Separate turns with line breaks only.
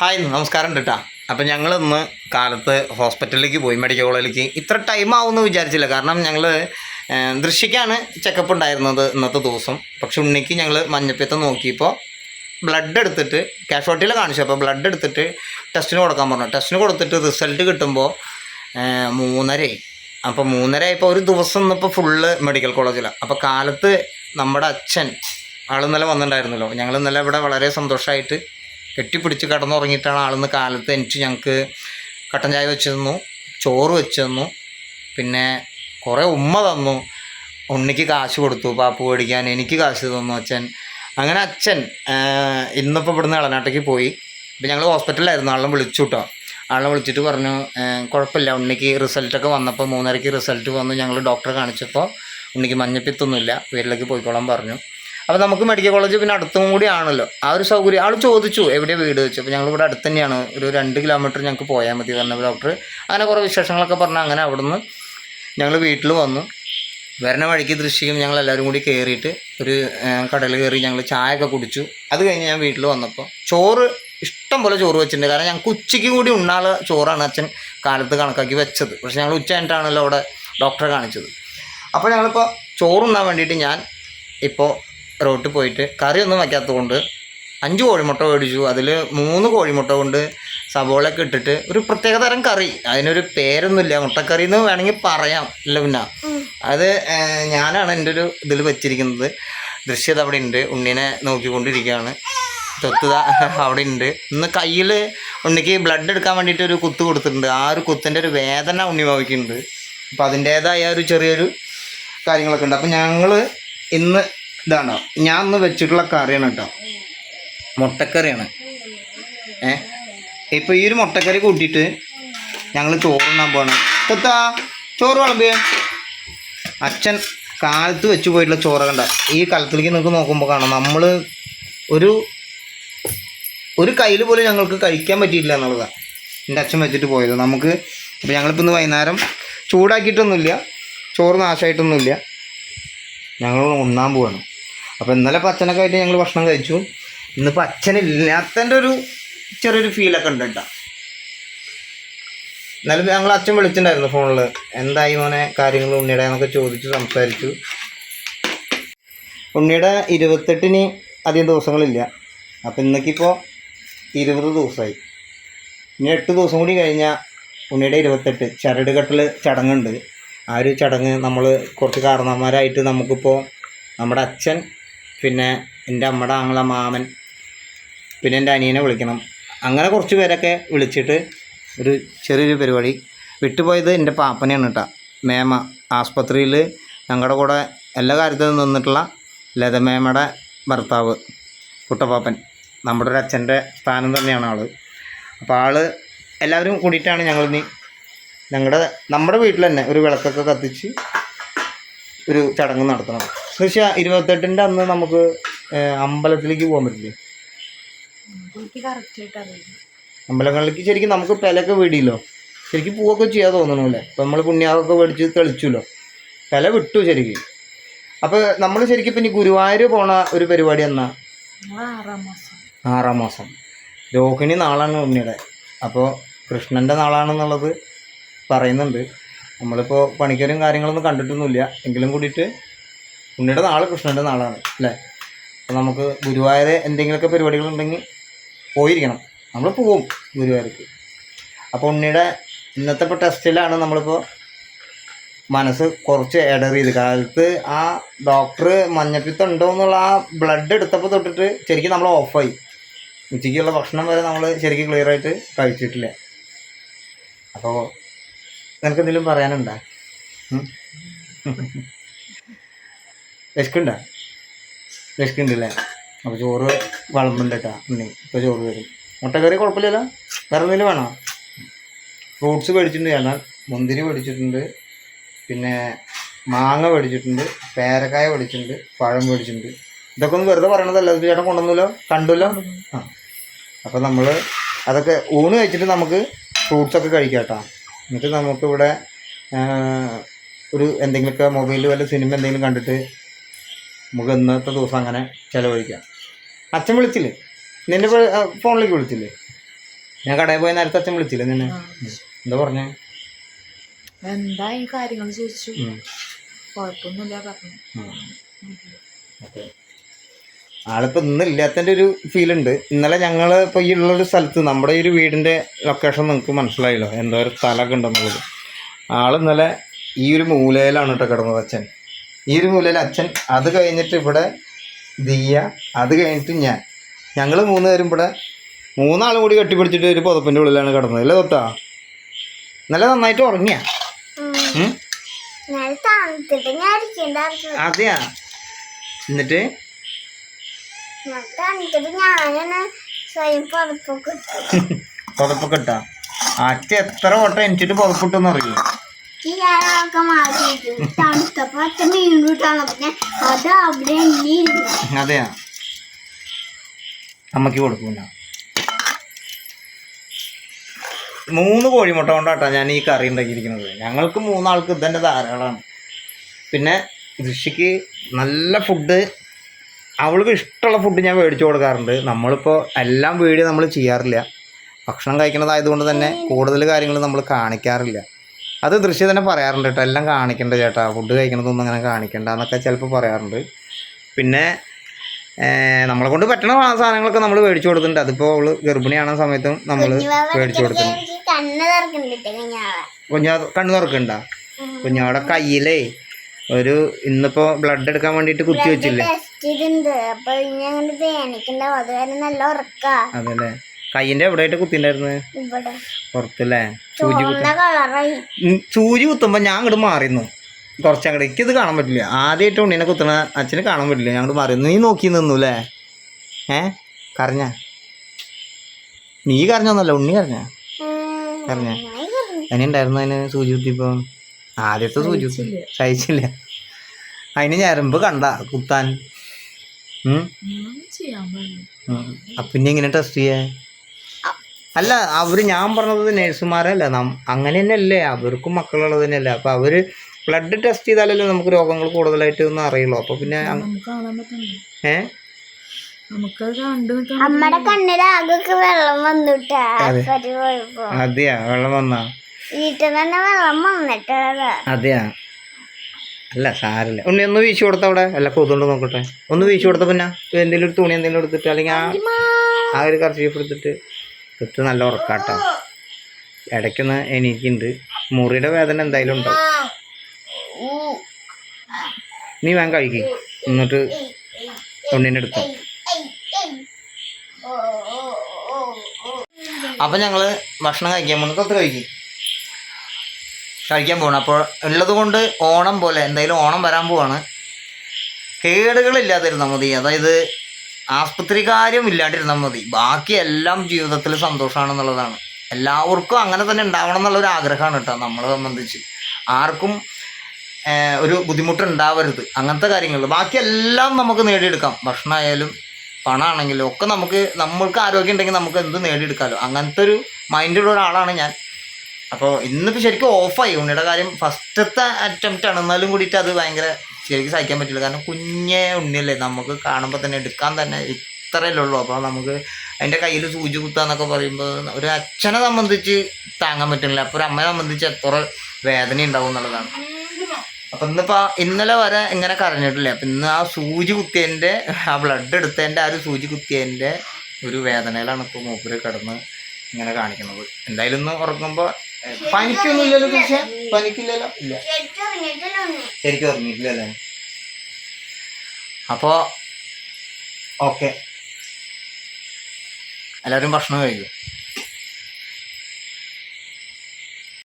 Hi നമസ്കാരം കേട്ടാ അപ്പം ഞങ്ങൾ ഇന്ന് കാലത്ത് ഹോസ്പിറ്റലിലേക്ക് പോയി മെഡിക്കൽ കോളേജിലേക്ക്. ഇത്ര ടൈം ആവുമെന്ന് വിചാരിച്ചില്ല. കാരണം ഞങ്ങൾ ദൃശ്യക്കാണ് ചെക്കപ്പ് ഉണ്ടായിരുന്നത് ഇന്നത്തെ ദിവസം. പക്ഷെ ഉണ്ണിക്ക് ഞങ്ങൾ മഞ്ഞപ്പിത്തം നോക്കിയപ്പോൾ ബ്ലഡ് എടുത്തിട്ട് കാഷ്വാലിറ്റിയിൽ കാണിച്ചു അപ്പോൾ ബ്ലഡ് എടുത്തിട്ട് ടെസ്റ്റിന് കൊടുക്കാൻ പറഞ്ഞു. ടെസ്റ്റിന് കൊടുത്തിട്ട് റിസൾട്ട് കിട്ടുമ്പോൾ മൂന്നരയായി. അപ്പോൾ മൂന്നര ആയപ്പോൾ ഒരു ദിവസം ഇന്നിപ്പോൾ ഫുള്ള് മെഡിക്കൽ കോളേജിലാണ് അപ്പോൾ കാലത്ത് നമ്മുടെ അച്ഛൻ ആൾ ഇന്നലെ വന്നിട്ടുണ്ടായിരുന്നല്ലോ. ഞങ്ങൾ ഇന്നലെ ഇവിടെ വളരെ സന്തോഷമായിട്ട് കെട്ടിപ്പിടിച്ച് കിടന്നുറങ്ങിയിട്ടാണ് ആളിന്ന് കാലത്ത് എനിക്ക് ഞങ്ങൾക്ക് കട്ടൻ ചായ വെച്ച് തന്നു ചോറ് വെച്ച് തന്നു പിന്നെ കുറേ ഉമ്മ തന്നു. ഉണ്ണിക്ക് കാശ് കൊടുത്തു പാപ്പ് മേടിക്കാൻ എനിക്ക് കാശ് തന്നു അച്ഛൻ. അങ്ങനെ അച്ഛൻ ഇന്നിപ്പോൾ ഇവിടുന്ന് ഇളനാട്ടേക്ക് പോയി. ഇപ്പം ഞങ്ങൾ ഹോസ്പിറ്റലിലായിരുന്നു ആളെ വിളിച്ചു കേട്ടോ ആളെ വിളിച്ചിട്ട് പറഞ്ഞു "ഏഹ്, കുഴപ്പമില്ല ഉണ്ണിക്ക് റിസൾട്ടൊക്കെ വന്നപ്പോൾ മൂന്നരയ്ക്ക് റിസൾട്ട് വന്നു ഞങ്ങൾ ഡോക്ടറെ കാണിച്ചപ്പോൾ ഉണ്ണിക്ക് മഞ്ഞപ്പിത്തൊന്നുമില്ല വീട്ടിലേക്ക് പോയിക്കോളാൻ പറഞ്ഞു. അപ്പോൾ നമുക്ക് മെഡിക്കൽ കോളേജ് പിന്നെ അടുത്തും കൂടി ആണല്ലോ ആ ഒരു സൗകര്യം. ആൾ ചോദിച്ചു എവിടെയാണ് വീട്? വെച്ചു അപ്പോൾ ഞങ്ങൾ ഇവിടെ അടുത്ത് തന്നെയാണ് ഒരു രണ്ട് കിലോമീറ്റർ ഞങ്ങൾക്ക് പോയാൽ മതി പറഞ്ഞ ഡോക്ടർ അങ്ങനെ കുറേ വിശേഷങ്ങളൊക്കെ പറഞ്ഞു അങ്ങനെ അവിടുന്ന് ഞങ്ങൾ വീട്ടിൽ വന്നു. വരണ വഴിക്ക് ദൃശ്യം ഞങ്ങൾ എല്ലാവരും കൂടി കയറിയിട്ട് ഒരു കടയിൽ കയറി ഞങ്ങൾ ചായയൊക്കെ കുടിച്ചു. അത് കഴിഞ്ഞ് ഞാൻ വീട്ടിൽ വന്നപ്പോൾ ചോറ് ഇഷ്ടം പോലെ ചോറ് വെച്ചിട്ടുണ്ട്. കാരണം ഞങ്ങൾക്ക് ഉച്ചയ്ക്ക് കൂടി ഉണ്ണാളെ ചോറാണ് അച്ഛൻ കാലത്ത് കണക്കാക്കി വെച്ചത്. പക്ഷേ ഞങ്ങൾ ഉച്ച കഴിഞ്ഞിട്ടാണല്ലോ അവിടെ ഡോക്ടറെ കാണിച്ചത്. അപ്പോൾ ഞങ്ങളിപ്പോൾ ചോറുണ്ണാൻ വേണ്ടിയിട്ട് ഞാൻ ഇപ്പോൾ റോട്ടിൽ പോയിട്ട് കറിയൊന്നും വയ്ക്കാത്തത് കൊണ്ട് അഞ്ച് കോഴിമുട്ട മേടിച്ചു. അതിൽ മൂന്ന് കോഴിമുട്ട കൊണ്ട് സവോളൊക്കെ ഇട്ടിട്ട് ഒരു പ്രത്യേക തരം കറി. അതിനൊരു പേരൊന്നുമില്ല. മുട്ടക്കറി എന്ന് വേണമെങ്കിൽ പറയാം. ഇല്ല പിന്നെ. അത് ഞാനാണ് എന്റെ ഒരു ഇതിൽ വെച്ചിരിക്കുന്നത്. ദൃശ്യത അവിടെ ഉണ്ട്. ഉണ്ണിനെ നോക്കിക്കൊണ്ടിരിക്കുകയാണ്. തൊത്തുത അവിടെ ഉണ്ട്. ഇന്ന് കയ്യിൽ ഉണ്ണിക്ക് ബ്ലഡ് എടുക്കാൻ വേണ്ടിയിട്ട് ഒരു കുത്ത് കൊടുത്തിട്ടുണ്ട്. ആ ഒരു കുത്തിന്റെ ഒരു വേദന ഉണ്ണി മാവിക്കുണ്ട് അപ്പോൾ അതിന്റേതായ ഒരു ചെറിയൊരു കാര്യങ്ങളൊക്കെ ഉണ്ട്. അപ്പോൾ ഞങ്ങൾ ഇന്ന് ഇതാണോ. ഞാൻ ഒന്ന് വെച്ചിട്ടുള്ള കറിയാണ് കേട്ടോ. മുട്ടക്കറിയാണ്. ഏ? ഇപ്പോൾ ഈ ഒരു മുട്ടക്കറി കൂട്ടിയിട്ട് ഞങ്ങൾ ചോറുണ്ണാൻ പോകണം തൊത്താ ചോറ് വിളമ്പിയേ അച്ഛൻ കാലത്ത് വെച്ച് പോയിട്ടുള്ള ചോറ് കണ്ട ഈ കലത്തിലേക്ക് നിങ്ങൾക്ക് നോക്കുമ്പോൾ കാണാം. നമ്മൾ ഒരു ഒരു കയ്യിൽ പോലും ഞങ്ങൾക്ക് കഴിക്കാൻ പറ്റിയില്ല എന്നുള്ളതാണ് എന്റെ അച്ഛൻ വെച്ചിട്ട് പോയത്. നമുക്ക് അപ്പോൾ ഞങ്ങളിപ്പോൾ ഇന്ന് വൈകുന്നേരം ചൂടാക്കിയിട്ടൊന്നുമില്ല ചോറ് നാശമായിട്ടൊന്നുമില്ല. ഞങ്ങൾ ഉണ്ണാൻ പോവാണ്. അപ്പോൾ ഇന്നലെ ഇപ്പോൾ അച്ഛനൊക്കെ ആയിട്ട് ഞങ്ങൾ ഭക്ഷണം കഴിച്ചു. ഇന്നിപ്പോൾ അച്ഛനില്ലാത്തതിന്റെ ഒരു ചെറിയൊരു ഫീലൊക്കെ ഉണ്ട് കേട്ടോ. എന്നാലും ഞങ്ങൾ അച്ഛൻ വിളിച്ചിട്ടുണ്ടായിരുന്നു ഫോണിൽ എന്തായി മോനെ കാര്യങ്ങൾ ഉണ്ണിയുടെ എന്നൊക്കെ ചോദിച്ച് സംസാരിച്ചു. ഉണ്ണിയുടെ ഇരുപത്തെട്ടിന് അധികം ദിവസങ്ങളില്ല. അപ്പം ഇന്നേക്കിപ്പോൾ ഇരുപത് ദിവസമായി ഇനി എട്ട് ദിവസം കൂടി കഴിഞ്ഞാൽ ഉണ്ണിയുടെ ഇരുപത്തെട്ട്. ചരട് കെട്ടൽ ചടങ്ങുണ്ട്. ആ ഒരു ചടങ്ങ് നമ്മൾ കുറച്ച് കാരണന്മാരായിട്ട് നമുക്കിപ്പോൾ നമ്മുടെ അച്ഛൻ പിന്നെ എന്റെ അമ്മയുടെ ആങ്ങള മാമൻ പിന്നെ എന്റെ അനിയനെ വിളിക്കണം. അങ്ങനെ കുറച്ച് പേരൊക്കെ വിളിച്ചിട്ട് ഒരു ചെറിയൊരു പരിപാടി. വിട്ടുപോയത് എന്റെ പാപ്പനെയാണ് കേട്ടോ മേമ ആസ്പത്രിയിൽ ഞങ്ങളുടെ കൂടെ എല്ലാ കാര്യത്തിലും നിന്നിട്ടുള്ള ലതമേമയുടെ ഭർത്താവ് കുട്ടപ്പാപ്പൻ. നമ്മുടെ ഒരു അച്ഛന്റെ സ്ഥാനം തന്നെയാണ് ആൾ അപ്പോൾ ആൾ എല്ലാവരും കൂടിയിട്ടാണ് ഞങ്ങളിനി ഞങ്ങളുടെ നമ്മുടെ വീട്ടിൽ തന്നെ ഒരു വിളക്കൊക്കെ കത്തിച്ച് ഒരു ചടങ്ങ് നടത്തണം. പക്ഷേ ഇരുപത്തെട്ടിന്റെ അന്ന് നമുക്ക് അമ്പലത്തിലേക്ക് പോകാൻ പറ്റില്ലേ? അമ്പലങ്ങളിലേക്ക് ശരിക്കും നമുക്ക് പെലൊക്കെ വീടിയല്ലോ. ശരിക്കും പൂവൊക്കെ ചെയ്യാൻ തോന്നണല്ലേ അപ്പം നമ്മൾ പുണ്യാവൊക്കെ മേടിച്ച് തെളിച്ചല്ലോ. പെല വിട്ടു ശരിക്കും. അപ്പോൾ നമ്മൾ ശരിക്കും പിന്നെ ഗുരുവായൂർ പോണ ഒരു പരിപാടി എന്നാ?
ആറാം മാസം.
രോഹിണി നാളാണ് ഉണ്ണിയുടെ. അപ്പോൾ കൃഷ്ണന്റെ നാളാണെന്നുള്ളത് പറയുന്നുണ്ട്. നമ്മളിപ്പോൾ പണിക്കരും കാര്യങ്ങളൊന്നും കണ്ടിട്ടൊന്നുമില്ല. എങ്കിലും കൂടിയിട്ട് ഉണ്ണിയുടെ നാൾ കൃഷ്ണന്റെ നാളാണ് അല്ലേ? അപ്പോൾ നമുക്ക് ഗുരുവായൂർ എന്തെങ്കിലുമൊക്കെ പരിപാടികളുണ്ടെങ്കിൽ പോയിരിക്കണം. നമ്മൾ പോവും ഗുരുവായൂർക്ക്. അപ്പോൾ ഉണ്ണിയുടെ ഇന്നത്തെ ഇപ്പോൾ ടെസ്റ്റിലാണ് നമ്മളിപ്പോൾ മനസ്സ് കുറച്ച് ചെയ്ത്. കാലത്ത് ആ ഡോക്ടർ മഞ്ഞപ്പിത്തം ഉണ്ടോ എന്നുള്ള ആ ബ്ലഡ് എടുത്തപ്പോൾ തൊട്ടിട്ട് ശരിക്കും നമ്മൾ ഓഫായി. ഉച്ചയ്ക്കുള്ള ഭക്ഷണം വരെ നമ്മൾ ശരിക്കും ക്ലിയർ ആയിട്ട് കഴിച്ചിട്ടില്ല. അപ്പോൾ നിനക്ക് എന്തെങ്കിലും പറയാനുണ്ടോ? വിശക്കുണ്ടോ? വിശക്കുണ്ടല്ലേ? അപ്പോൾ ചോറ് വിളമ്പുണ്ട് കേട്ടോ ഉണ്ണി. ഇപ്പോൾ ചോറ് വരും. മുട്ടക്കറി കുഴപ്പമില്ലല്ലോ? വേറെ എന്തെങ്കിലും വേണോ? ഫ്രൂട്ട്സ് മേടിച്ചിട്ടുണ്ട്. ഞാൻ മുന്തിരി മേടിച്ചിട്ടുണ്ട്. പിന്നെ മാങ്ങ മേടിച്ചിട്ടുണ്ട്. പേരക്കായ മേടിച്ചിട്ടുണ്ട്. പഴം മേടിച്ചിട്ടുണ്ട്. ഇതൊക്കെ ഒന്ന് വെറുതെ പറയണതല്ല. ഇത് ചേട്ടൻ കൊണ്ടുവന്നല്ലോ? കണ്ടല്ലോ ആ. അപ്പോൾ നമ്മൾ അതൊക്കെ ഊണ് കഴിച്ചിട്ട് നമുക്ക് ഫ്രൂട്ട്സൊക്കെ കഴിക്കാം കേട്ടോ എന്നിട്ട് നമുക്കിവിടെ ഒരു എന്തെങ്കിലുമൊക്കെ മൊബൈലിൽ വല്ല സിനിമ എന്തെങ്കിലും കണ്ടിട്ട് നമുക്ക് ഇന്നത്തെ ദിവസം അങ്ങനെ ചിലവഴിക്കാം. അച്ഛൻ വിളിച്ചില്ലേ? നിന്റെ ഫോണിലേക്ക് വിളിച്ചില്ലേ? ഞാൻ കടയിൽ പോയി നേരത്തെ അച്ഛൻ വിളിച്ചില്ലേ നിന്നെ? എന്താ പറഞ്ഞേ?
എന്താ ഈ കാര്യങ്ങൾ ചോദിച്ചു. കുഴപ്പമൊന്നുമില്ല പറഞ്ഞു.
ആളിപ്പോൾ ആളിപ്പോ ഇന്ന് ഇല്ലാത്തതിന്റെ ഒരു ഫീൽ ഉണ്ട്. ഇന്നലെ ഞങ്ങൾ ഇപ്പോൾ ഈ ഉള്ളൊരു സ്ഥലത്ത് നമ്മുടെ ഈ ഒരു വീടിന്റെ ലൊക്കേഷൻ നിങ്ങൾക്ക് മനസ്സിലായല്ലോ. എന്തോ ഒരു സ്ഥലമൊക്കെ ഉണ്ടെന്നുള്ളത്. ആൾ ഇന്നലെ ഈ ഒരു മൂലയിലാണ് കേട്ടോ കിടന്നത് അച്ഛൻ. ഈ ഒരു മൂലയിൽ അച്ഛൻ അത് കഴിഞ്ഞിട്ട് ഇവിടെ ദിയ അത് കഴിഞ്ഞിട്ട് ഞാൻ. ഞങ്ങൾ മൂന്ന് പേരും ഇവിടെ മൂന്നാളും കൂടി കെട്ടിപ്പിടിച്ചിട്ട് ഒരു പുതപ്പിന്റെ ഉള്ളിലാണ് കിടന്നത്. അല്ലേ തൊത്താ നല്ല നന്നായിട്ട് ഉറങ്ങിയ? അതെയാ? എന്നിട്ട്? പുതപ്പൊക്കെ ഇട്ടാ? അച്ഛ എത്ര വട്ടം എനിച്ചിട്ട് പുതപ്പിട്ടെന്ന് അതെയാ? അമ്മയ്ക്ക് കൊടുക്കൂല. മൂന്ന് കോഴിമുട്ട കൊണ്ടാട്ടാ ഞാൻ ഈ കറി ഉണ്ടാക്കിയിരിക്കുന്നത്. ഞങ്ങൾക്ക് മൂന്നാൾക്ക് ഇതന്നെ ധാരാളമാണ്. പിന്നെ ഋഷിക്ക് നല്ല ഫുഡ് അവൾക്ക് ഇഷ്ടമുള്ള ഫുഡ് ഞാൻ മേടിച്ചു കൊടുക്കാറുണ്ട്. നമ്മളിപ്പോൾ എല്ലാം വീഡിയോ നമ്മൾ ചെയ്യാറില്ല. ഭക്ഷണം കഴിക്കുന്നതായതുകൊണ്ട് തന്നെ കൂടുതൽ കാര്യങ്ങൾ നമ്മൾ കാണിക്കാറില്ല. അത് ദൃശ്യം തന്നെ പറയാറുണ്ട് കേട്ടോ. എല്ലാം കാണിക്കണ്ട ചേട്ടാ. ഫുഡ് കഴിക്കണതൊന്നും അങ്ങനെ കാണിക്കണ്ട എന്നൊക്കെ ചിലപ്പോൾ പറയാറുണ്ട്. പിന്നെ നമ്മളെ കൊണ്ട് പറ്റണ സാധനങ്ങളൊക്കെ നമ്മൾ മേടിച്ചു കൊടുക്കുന്നുണ്ട് അതിപ്പോൾ അവൾ ഗർഭിണിയാണ സമയത്തും നമ്മൾ മേടിച്ചു കൊടുക്കുന്നുണ്ട് കുഞ്ഞാ കണ്ണു തുറക്കണ്ട? കുഞ്ഞാവിടെ കയ്യിലേ ഒരു ഇന്നിപ്പോ ബ്ലഡ് എടുക്കാൻ വേണ്ടിട്ട് കുത്തി വെച്ചില്ലേ? അതല്ലേ? കയ്യിന്റെ എവിടെയായിട്ട് കുത്തിണ്ടായിരുന്നു? പുറത്തല്ലേ? സൂചി സൂചി കുത്തുമ്പോ ഞാൻ അങ്ങോട്ട് മാറിന്നു കുറച്ചങ്ങോട്ട് എനിക്കിത് കാണാൻ പറ്റില്ല. ആദ്യമായിട്ട് ഉണ്ണിനെ കുത്തണ അച്ഛന് കാണാൻ പറ്റില്ല. ഞാൻ അങ്ങോട്ട് മാറി നീ നോക്കി നിന്നു അല്ലേ ഏ? കരഞ്ഞ? നീ കരഞ്ഞൊന്നല്ല ഉണ്ണി കരഞ്ഞ? കരഞ്ഞ? അതിന് ഉണ്ടായിരുന്നു അതിന് സൂചി കുത്തിപ്പോ ആദ്യത്തെ സൂചി കുത്തി. സഹിച്ചില്ല. അതിന് ഞരമ്പ് കണ്ട കുത്താൻ. അപ്പൊ പിന്നെ എങ്ങനെ ടെസ്റ്റ് ചെയ്യേ? അല്ല അവർ ഞാൻ പറഞ്ഞത് നേഴ്സുമാരല്ല. നാം അങ്ങനെ തന്നെയല്ലേ അവർക്കും മക്കളുള്ളത് തന്നെയല്ലേ അപ്പൊ അവർ ബ്ലഡ് ടെസ്റ്റ് ചെയ്താലല്ലേ നമുക്ക് രോഗങ്ങൾ കൂടുതലായിട്ട് ഒന്നും അറിയുള്ളൂ. അപ്പോൾ പിന്നെ ഏ?
നമുക്കത് കണ്ണിൽ
അമ്മയുടെ വെള്ളം വന്നിട്ടാ.
അതെയാ വെള്ളം വന്നാ?
വീട്ടിൽ തന്നെ വെള്ളം വന്നിട്ടതാ.
അതെയാ? അല്ല സാരല്ല. ഉണ്ണി ഒന്ന് വീശി കൊടുത്ത അവിടെ? അല്ല കൊതുകൊണ്ട് നോക്കട്ടെ. ഒന്ന് വീശി കൊടുത്ത പിന്നെ? എന്തെങ്കിലും ഒരു തുണി എന്തെങ്കിലും എടുത്തിട്ട് അല്ലെങ്കിൽ ആ ആ ഒരു കർച്ചീഫ് എടുത്തിട്ട് ഇട്ട് നല്ല ഉറക്കാട്ടോ. ഇടയ്ക്കൊന്ന് എനിക്കുണ്ട് മുറിയുടെ വേദന എന്തായാലും ഉണ്ടാവും നീ വേഗം കഴിക്കി എന്നിട്ട് തൊണ്ണീന്റെ എടുക്കാം അപ്പം ഞങ്ങൾ ഭക്ഷണം കഴിക്കാൻ പോകുന്നു. കൊത്ത് കഴിക്കും കഴിക്കാൻ പോകണം അപ്പോൾ ഉള്ളത് കൊണ്ട് ഓണം പോലെ എന്തായാലും ഓണം വരാൻ പോവാണ്. കേടുകളില്ലാതിരുന്നാൽ മതി. അതായത് ആസ്പത്രി കാര്യം ഇല്ലാണ്ടിരുന്നാൽ മതി. ബാക്കി എല്ലാം ജീവിതത്തിൽ സന്തോഷമാണെന്നുള്ളതാണ് എല്ലാവർക്കും അങ്ങനെ തന്നെ ഉണ്ടാവണം എന്നുള്ളൊരു ആഗ്രഹമാണ് കേട്ടോ നമ്മളെ സംബന്ധിച്ച്. ആർക്കും ഒരു ബുദ്ധിമുട്ടുണ്ടാവരുത്. അങ്ങനത്തെ കാര്യങ്ങൾ ബാക്കി എല്ലാം നമുക്ക് നേടിയെടുക്കാം. ഭക്ഷണമായാലും പണമാണെങ്കിലും ഒക്കെ നമുക്ക് നമ്മൾക്ക് ആരോഗ്യം ഉണ്ടെങ്കിൽ നമുക്ക് എന്ത് നേടിയെടുക്കാമല്ലോ അങ്ങനത്തെ ഒരു മൈൻഡുള്ള ഒരാളാണ് ഞാൻ. അപ്പോൾ ഇന്നിപ്പോൾ ശരിക്കും ഓഫായി ഉണ്ണിയുടെ കാര്യം ഫസ്റ്റത്തെ അറ്റംപ്റ്റ് ആണ്. എന്നാലും കൂടിയിട്ട് അത് ഭയങ്കര ശരിക്കും സഹിക്കാൻ പറ്റില്ല. കാരണം കുഞ്ഞേ ഉണ്ണിയല്ലേ? നമുക്ക് കാണുമ്പോൾ തന്നെ എടുക്കാൻ തന്നെ ഇത്രയല്ലേ ഉള്ളൂ അപ്പോൾ നമുക്ക് അതിന്റെ കയ്യിൽ സൂചി കുത്താന്നൊക്കെ പറയുമ്പോൾ ഒരു അച്ഛനെ സംബന്ധിച്ച് താങ്ങാൻ പറ്റുന്നില്ല. അപ്പോൾ ഒരു അമ്മയെ സംബന്ധിച്ച് എത്ര വേദന ഉണ്ടാവും എന്നുള്ളതാണ്. അപ്പം ഇന്നിപ്പോൾ ഇന്നലെ വരെ ഇങ്ങനെ കരഞ്ഞിട്ടില്ല? അപ്പം ഇന്ന് ആ സൂചി കുത്തിയതിന്റെ ആ ബ്ലഡ് എടുത്തതിന്റെ ആ ഒരു സൂചി കുത്തിയതിന്റെ ഒരു വേദനയിലാണ് ഇപ്പോൾ മൂപ്പര് കിടന്ന് ഇങ്ങനെ കാണിക്കുന്നത്. എന്തായാലും ഒന്ന് ഉറങ്ങുമ്പോൾ പനിക്കൊന്നുമില്ലല്ലോ പക്ഷേ പനിക്കില്ലല്ലോ? ഇല്ല. ശരിക്കും ഉറങ്ങിയിട്ടില്ലല്ലേ അപ്പോൾ ഓക്കെ. എല്ലാവരും ഭക്ഷണം കഴിക്കും